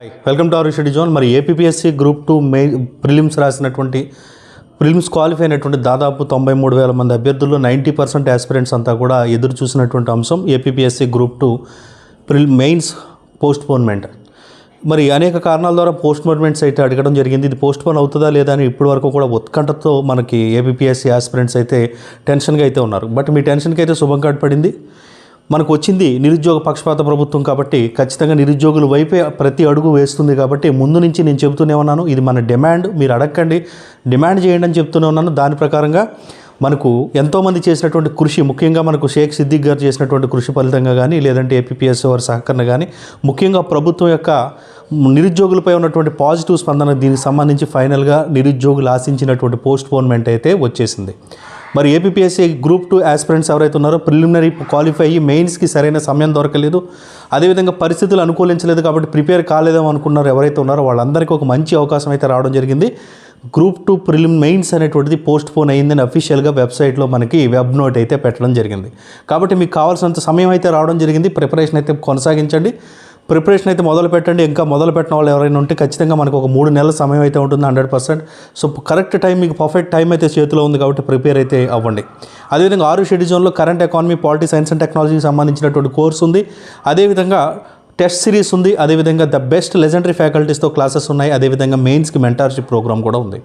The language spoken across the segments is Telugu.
Welcome to our study zone మరి APSC group two May prelims రాసినటువంటి ప్రిలిమ్స్ క్వాలిఫై అయినటువంటి దాదాపు తొంభై మూడు వేల మంది అభ్యర్థుల్లో నైంటీ పర్సెంట్ ఆస్పిరెంట్స్ అంతా కూడా ఎదురు చూసినటువంటి అంశం APSC group two prelim mains postponement మరి అనేక కారణాల ద్వారా పోస్ట్ పోన్మెంట్స్ అయితే అడగడం జరిగింది. ఇది పోస్ట్ పోన్ అవుతుందా లేదా అని ఇప్పటి వరకు కూడా ఉత్కంఠతో మనకి ఏపీఎస్సీ ఆస్పిరెంట్స్ అయితే టెన్షన్గా అయితే ఉన్నారు. బట్ మీ టెన్షన్కి అయితే శుభం పడింది. మనకు వచ్చింది నిరుద్యోగ పక్షపాత ప్రభుత్వం కాబట్టి ఖచ్చితంగా నిరుద్యోగుల వైపే ప్రతి అడుగు వేస్తుంది కాబట్టి ముందు నుంచి నేను చెబుతూనే ఉన్నాను. ఇది మన డిమాండ్. మీరు అడగండి. డిమాండ్ చేయండి అని చెప్తూనే ఉన్నాను. దాని ప్రకారంగా మనకు ఎంతోమంది చేసినటువంటి కృషి ముఖ్యంగా మనకు షేక్ సిద్దిక్ గారు చేసినటువంటి కృషి ఫలితంగా కానీ లేదంటే ఏపీఎస్ వారి సహకరణ కానీ ముఖ్యంగా ప్రభుత్వం యొక్క నిరుద్యోగులపై ఉన్నటువంటి పాజిటివ్ స్పందన దీనికి సంబంధించి ఫైనల్గా నిరుద్యోగులు ఆశించినటువంటి పోస్ట్ పోన్మెంట్ అయితే వచ్చేసింది. మరి ఏపీఎస్సీ గ్రూప్ టూ ఆస్పిరెంట్స్ ఎవరైతే ఉన్నారో ప్రిలిమినరీ క్వాలిఫై అయ్యి మెయిన్స్కి సరైన సమయం దొరకలేదు. అదేవిధంగా పరిస్థితులు అనుకూలించలేదు కాబట్టి ప్రిపేర్ కాలేదేమో అనుకున్నారు ఎవరైతే ఉన్నారో వాళ్ళందరికీ ఒక మంచి అవకాశం అయితే రావడం జరిగింది. గ్రూప్ టూ ప్రిలిమ్ మెయిన్స్ అనేటువంటిది పోస్ట్ పోన్ అయ్యిందని అఫీషియల్గా వెబ్సైట్లో మనకి వెబ్ నోట్ అయితే పెట్టడం జరిగింది. కాబట్టి మీకు కావాల్సినంత సమయం అయితే రావడం జరిగింది. ప్రిపరేషన్ అయితే కొనసాగించండి. ప్రిపరేషన్ అయితే మొదలు పెట్టండి. ఇంకా మొదలు పెట్టిన వాళ్ళు ఎవరైనా ఉంటే ఖచ్చితంగా మనకు ఒక మూడు నెలల సమయం అయితే ఉంటుంది hundred percent. So correct time మీకు పర్ఫెక్ట్ టైం అయితే చేతిలో ఉంది కాబట్టి ప్రిపేర్ అయితే అవ్వండి. అదేవిధంగా ఆరు షెడ్యూజన్లో current economy polity science and టెక్నాలజీకి సంబంధించినటువంటి కోర్స్ ఉంది. అదేవిధంగా టెస్ట్ సిరీస్ ఉంది. అదేవిధంగా ద బెస్ట్ లెజెండరీ ఫ్యాకల్టీస్తో క్లాసెస్ ఉన్నాయి. అదేవిధంగా మెయిన్స్కి మెంటార్షిప్ ప్రోగ్రామ్ కూడా ఉంది.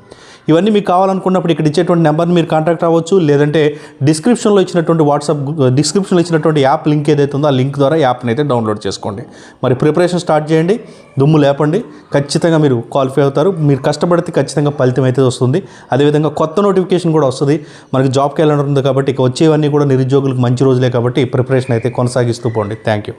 ఇవన్నీ మీకు కావాలనుకున్నప్పుడు ఇక్కడ ఇచ్చేటువంటి నెంబర్ని మీరు కాంటాక్ట్ అవ్వచ్చు. లేదంటే డిస్క్రిప్షన్లో ఇచ్చినటువంటి వాట్సాప్ డిస్క్రిప్షన్లో ఇచ్చినటువంటి యాప్ లింక్ ఏదైతే ఉందో ఆ లింక్ ద్వారా యాప్ని అయితే డౌన్లోడ్ చేసుకోండి. మరి ప్రిపరేషన్ స్టార్ట్ చేయండి. దుమ్ము లేపండి. ఖచ్చితంగా మీరు క్వాలిఫై అవుతారు. మీరు కష్టపడితే ఖచ్చితంగా ఫలితం అయితే వస్తుంది. అదేవిధంగా కొత్త నోటిఫికేషన్ కూడా వస్తుంది. మనకి జాబ్ క్యాలెండర్ ఉంది కాబట్టి ఇక వచ్చేవన్నీ కూడా నిరుద్యోగులకు మంచి రోజులే కాబట్టి ప్రిపరేషన్ అయితే కొనసాగిస్తూ పోండి. Thank you.